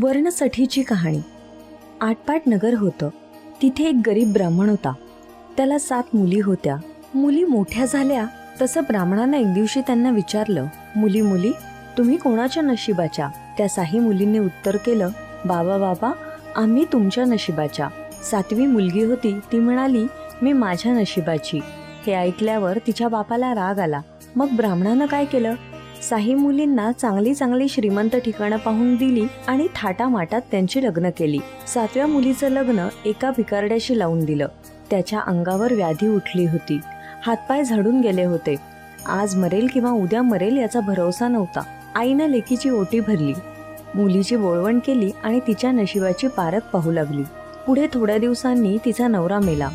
वर्णसठीची कहाणी. आटपाट नगर होतं. तिथे एक गरीब ब्राह्मण होता. त्याला सात मुली होत्या. मुली मोठ्या झाल्या तसं ब्राह्मणानं एक दिवशी त्यांना विचारलं मुली मुली तुम्ही कोणाच्या नशिबाच्या? त्या साही मुलींनी उत्तर केलं बाबा बाबा आम्ही तुमच्या नशिबाच्या. सातवी मुलगी होती ती म्हणाली मी माझ्या नशिबाची. हे ऐकल्यावर तिच्या बापाला राग आला. मग ब्राह्मणानं काय केलं? साही मुलींना चांगली चांगली श्रीमंत ठिकाणं पाहून दिली आणि थाटामाटात त्यांची लग्न केली. सातव्या मुलीचं लग्न एका भिकारड्याशी लावून दिलं. त्याच्या अंगावर व्याधी उठली होती. हातपाय झडून गेले होते. आज मरेल किंवा उद्या मरेल याचा भरोसा नव्हता. आईनं लेकीची ओटी भरली. मुलीची बोळवण केली आणि तिच्या नशिबाची पारख पाहू लागली. पुढे थोड्या दिवसांनी तिचा नवरा मेला.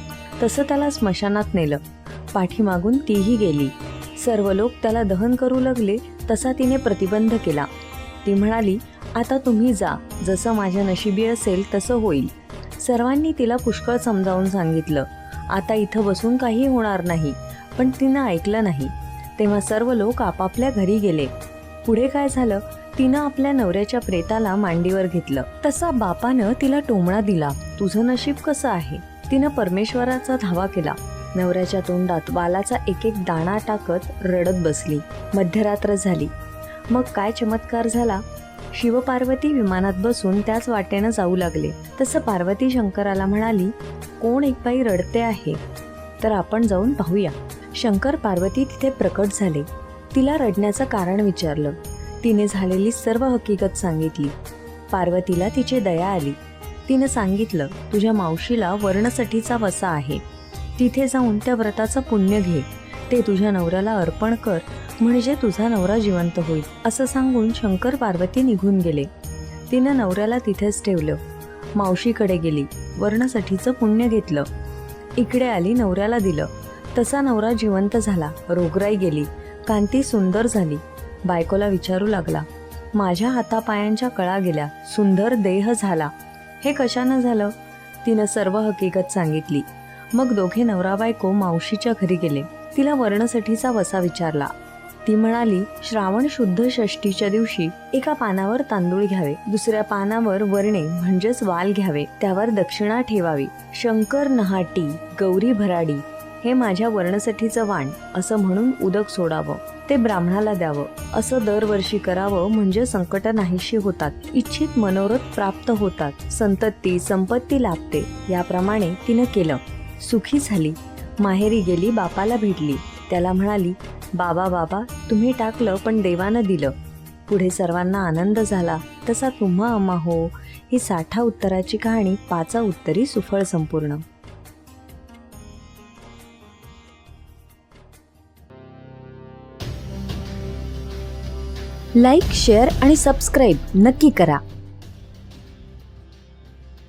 तसं त्याला स्मशानात नेलं. पाठीमागून तीही गेली. सर्व लोक त्याला दहन करू लागले तसा तिने प्रतिबंध केला. ती म्हणाली आता तुम्ही जा जसं माझ्या नशिबी असेल तसं होईल. सर्वांनी तिला पुष्कळ समजावून सांगितलं. आता इथं बसून काही होणार नाही पण तिनं ऐकलं नाही. तेव्हा सर्व लोक आपापल्या घरी गेले. पुढे काय झालं? तिनं आपल्या नवऱ्याच्या प्रेताला मांडीवर घेतलं. तसा बापानं तिला टोमणा दिला. तुझं नशीब कसं आहे? तिनं परमेश्वराचा धावा केला. नवऱ्याच्या तोंडात वालाचा एक एक दाणा टाकत रडत बसली. मध्यरात्र झाली. मग काय चमत्कार झाला? शिवपार्वती विमानात बसून त्याच वाटेनं जाऊ लागले. तसं पार्वती शंकराला म्हणाली कोण एक बाई रडते आहे? तर आपण जाऊन पाहूया. शंकर पार्वती तिथे प्रकट झाले. तिला रडण्याचं कारण विचारलं. तिने झालेली सर्व हकीकत सांगितली. पार्वतीला तिची दया आली. तिनं सांगितलं तुझ्या मावशीला वर्णसठीचा वसा आहे. तिथे जाऊन त्या व्रताचं पुण्य घे. ते तुझ्या नवऱ्याला अर्पण कर म्हणजे तुझा नवरा जिवंत होईल असं सांगून शंकर पार्वती निघून गेले. तिनं नवऱ्याला तिथेच ठेवलं. मावशीकडे गेली वर्णासाठीचं पुण्य घेतलं. इकडे आली नवऱ्याला दिलं. तसा नवरा जिवंत झाला रोगराई गेली कांती सुंदर झाली. बायकोला विचारू लागला माझ्या हातापायांच्या कळा गेल्या सुंदर देह झाला. हे कशानं झालं? तिनं सर्व हकीकत सांगितली. मग दोघे नवरा बायको मावशीच्या घरी गेले. तिला वर्णसठीचा वसा विचारला. ती म्हणाली श्रावण शुद्ध षष्टीच्या दिवशी एका पानावर तांदूळ घ्यावे. दुसऱ्या पानावर वर्णे म्हणजेच वाल घ्यावे. त्यावर दक्षिणा ठेवावी. शंकर नहाटी गौरी भराडी हे माझ्या वर्णसठीचं वाण. असं म्हणून उदक सोडावं. ते ब्राह्मणाला द्यावं. असं दरवर्षी करावं म्हणजे संकट नाहीशी होतात. इच्छित मनोरथ प्राप्त होतात. संतती संपत्ती लाभते. याप्रमाणे तिनं केलं. सुखी झाली. माहेरी गेली बापाला भेटली. त्याला म्हणाली बाबा बाबा तुम्ही टाकलं पण देवानं दिलं. पुढे सर्वांना आनंद झाला. तसा तुम्हा अम्मा हो. ही साठा उत्तराची कहाणी पाचा उत्तरी सुफळ संपूर्ण. लाईक शेअर आणि सबस्क्राईब नक्की करा.